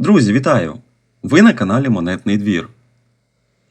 Друзі, вітаю! Ви на каналі Монетний двір.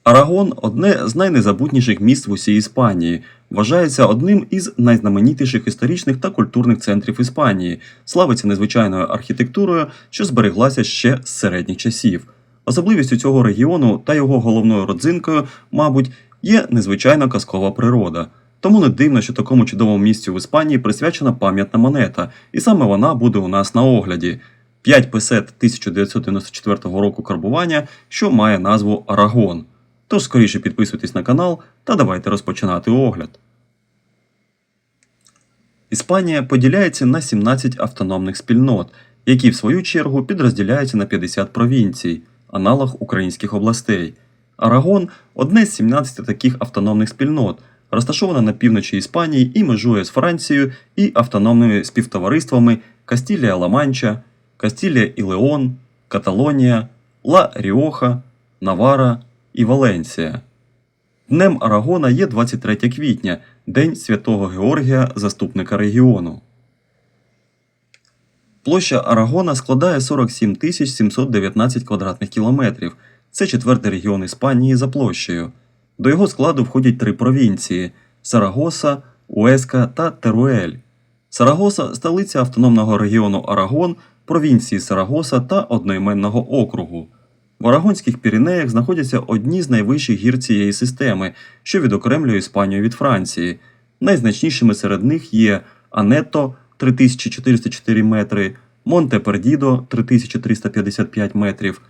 Арагон одне з найнезабутніших міст в усій Іспанії. Вважається одним із найзнаменітіших історичних та культурних центрів Іспанії, славиться незвичайною архітектурою, що збереглася ще з середніх часів. Особливістю цього регіону та його головною родзинкою, мабуть, є незвичайна казкова природа. Тому не дивно, що такому чудовому місцю в Іспанії присвячена пам'ятна монета, і саме вона буде у нас на огляді. 5 песет 1994 року карбування, що має назву Арагон. Тож скоріше підписуйтесь на канал та давайте розпочинати огляд. Іспанія поділяється на 17 автономних спільнот, які в свою чергу підрозділяються на 50 провінцій, аналог українських областей. Арагон одне з 17 таких автономних спільнот, розташована на півночі Іспанії і межує з Францією і автономними співтовариствами Кастілія-Ла-Манча, Кастілія і Леон, Каталонія, Ла Ріоха, Навара і Валенсія. Днем Арагона є 23 квітня, День Святого Георгія, заступника регіону. Площа Арагона складає 47 719 квадратних кілометрів. Це четвертий регіон Іспанії за площею. До його складу входять три провінції: Сарагоса, Уеска та Теруель. Сарагоса столиця автономного регіону Арагон, провінції Сарагоса та одноіменного округу. В Арагонських Піренеях знаходяться одні з найвищих гір цієї системи, що відокремлює Іспанію від Франції. Найзначнішими серед них є Ането 3404 метри, Монте Пердідо 3355 метрів,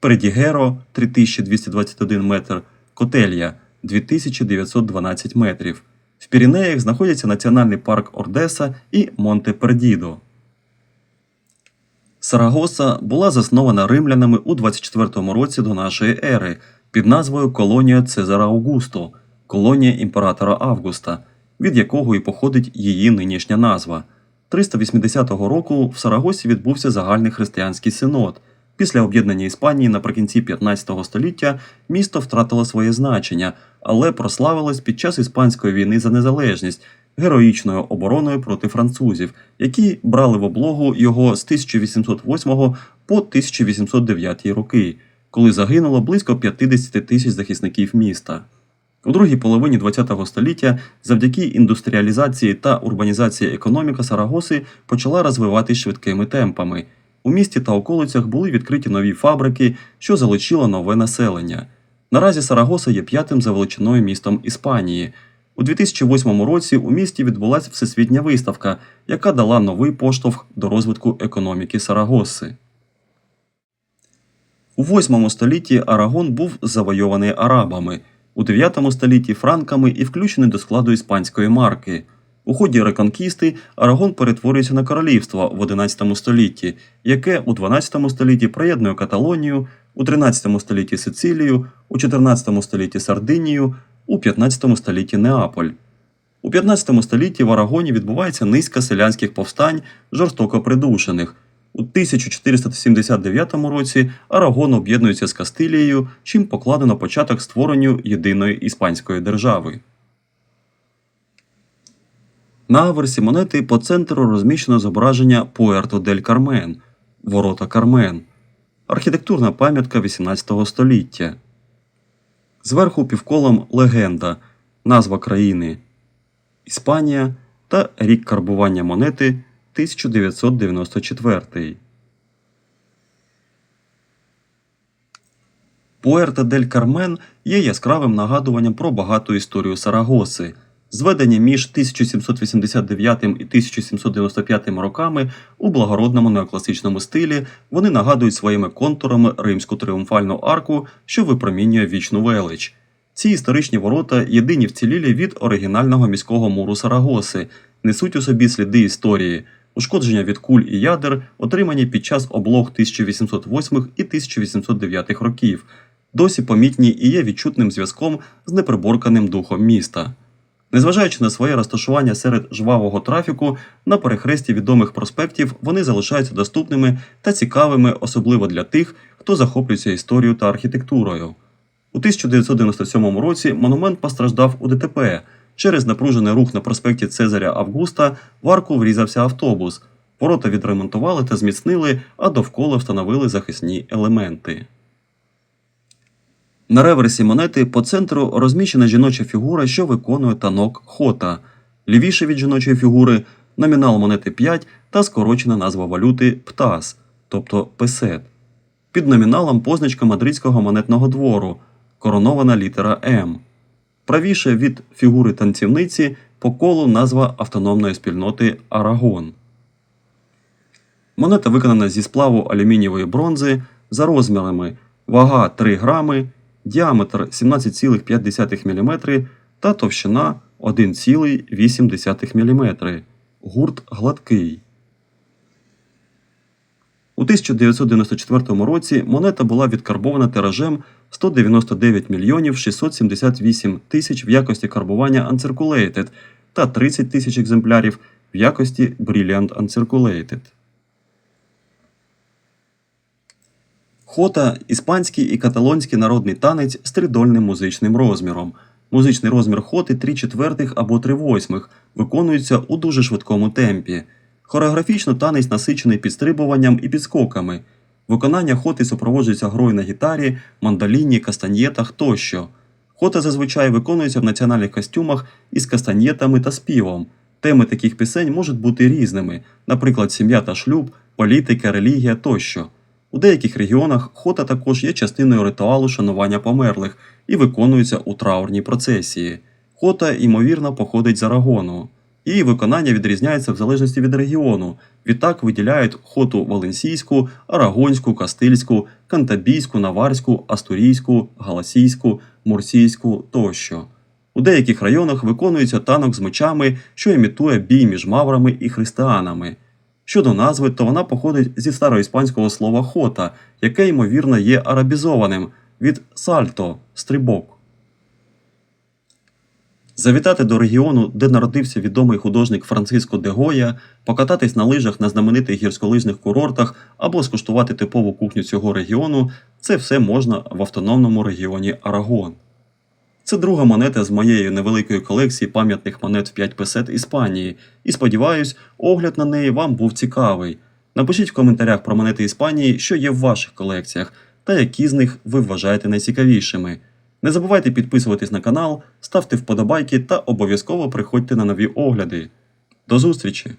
Пердігеро 3221 метр, Котелья 2912 метрів. В Піренеях знаходяться Національний парк Ордеса і Монте Пердідо. Сарагоса була заснована римлянами у 24 році до нашої ери під назвою Колонія Цезара Аугусто, колонія імператора Августа, від якого і походить її нинішня назва. 380 року в Сарагосі відбувся загальний християнський синод. Після об'єднання Іспанії наприкінці 15 століття місто втратило своє значення, але прославилось під час Іспанської війни за незалежність героїчною обороною проти французів, які брали в облогу його з 1808 по 1809 роки, коли загинуло близько 50 тисяч захисників міста. У другій половині ХХ століття завдяки індустріалізації та урбанізації економіка Сарагоси почала розвиватись швидкими темпами. У місті та околицях були відкриті нові фабрики, що залучило нове населення. Наразі Сарагоса є п'ятим за величиною містом Іспанії. У 2008 році у місті відбулася всесвітня виставка, яка дала новий поштовх до розвитку економіки Сарагоси. У 8 столітті Арагон був завойований арабами, у 9 столітті франками і включений до складу іспанської марки. У ході реконкісти Арагон перетворюється на королівство в 11 столітті, яке у 12 столітті приєднує Каталонію, у 13 столітті Сицилію, у 14 столітті Сардинію, у 15 столітті Неаполь. У 15 столітті в Арагоні відбувається низка селянських повстань, жорстоко придушених. У 1479 році Арагон об'єднується з Кастилією, чим покладено початок створенню єдиної іспанської держави. На аверсі монети по центру розміщено зображення Пуерто дель Кармен Ворота Кармен, архітектурна пам'ятка 18 століття. Зверху півколом легенда, назва країни Іспанія та рік карбування монети 1994. Пуерта дель Кармен є яскравим нагадуванням про багату історію Сарагоси. Зведені між 1789 і 1795 роками у благородному неокласичному стилі вони нагадують своїми контурами римську тріумфальну арку, що випромінює вічну велич. Ці історичні ворота єдині вцілілі від оригінального міського муру Сарагоси, несуть у собі сліди історії, ушкодження від куль і ядер, отримані під час облог 1808 і 1809 років, досі помітні і є відчутним зв'язком з неприборканим духом міста. Незважаючи на своє розташування серед жвавого трафіку, на перехресті відомих проспектів вони залишаються доступними та цікавими, особливо для тих, хто захоплюється історією та архітектурою. У 1997 році монумент постраждав у ДТП. Через напружений рух на проспекті Цезаря Августа в арку врізався автобус. Ворота відремонтували та зміцнили, а довкола встановили захисні елементи. На реверсі монети по центру розміщена жіноча фігура, що виконує танок хота. Лівіше від жіночої фігури номінал монети 5 та скорочена назва валюти ПТАС, тобто песет. Під номіналом позначка мадридського монетного двору, коронована літера М. Правіше від фігури танцівниці по колу назва автономної спільноти Арагон. Монета виконана зі сплаву алюмінієвої бронзи за розмірами вага 3 грами, діаметр 17,5 мм та товщина 1,8 мм. Гурт гладкий. У 1994 році монета була відкарбована тиражем 199 мільйонів 678 тисяч в якості карбування Uncirculated та 30 тисяч екземплярів в якості Brilliant Uncirculated. Хота іспанський і каталонський народний танець з тридольним музичним розміром. Музичний розмір хоти 3 четвертих або 3 восьмих виконується у дуже швидкому темпі. Хореографічно танець насичений підстрибуванням і підскоками. Виконання хоти супроводжується грою на гітарі, мандоліні, кастаньєтах тощо. Хота зазвичай виконується в національних костюмах із кастаньєтами та співом. Теми таких пісень можуть бути різними, наприклад, сім'я та шлюб, політика, релігія тощо. У деяких регіонах хота також є частиною ритуалу шанування померлих і виконується у траурній процесії. Хота, ймовірно, походить з Арагону. Її виконання відрізняється в залежності від регіону. Відтак виділяють хоту валенсійську, арагонську, кастильську, кантабійську, наварську, астурійську, галасійську, мурсійську тощо. У деяких районах виконується танок з мечами, що імітує бій між маврами і християнами. Щодо назви, то вона походить зі староіспанського слова хота, яке ймовірно є арабізованим від сальто стрибок. Завітати до регіону, де народився відомий художник Франциско де Гоя, покататись на лижах на знаменитих гірськолижних курортах або скуштувати типову кухню цього регіону це все можна в автономному регіоні Арагон. Це друга монета з моєї невеликої колекції пам'ятних монет в 5 песет Іспанії, і сподіваюсь, огляд на неї вам був цікавий. Напишіть в коментарях про монети Іспанії, що є в ваших колекціях, та які з них ви вважаєте найцікавішими. Не забувайте підписуватись на канал, ставте вподобайки та обов'язково приходьте на нові огляди. До зустрічі!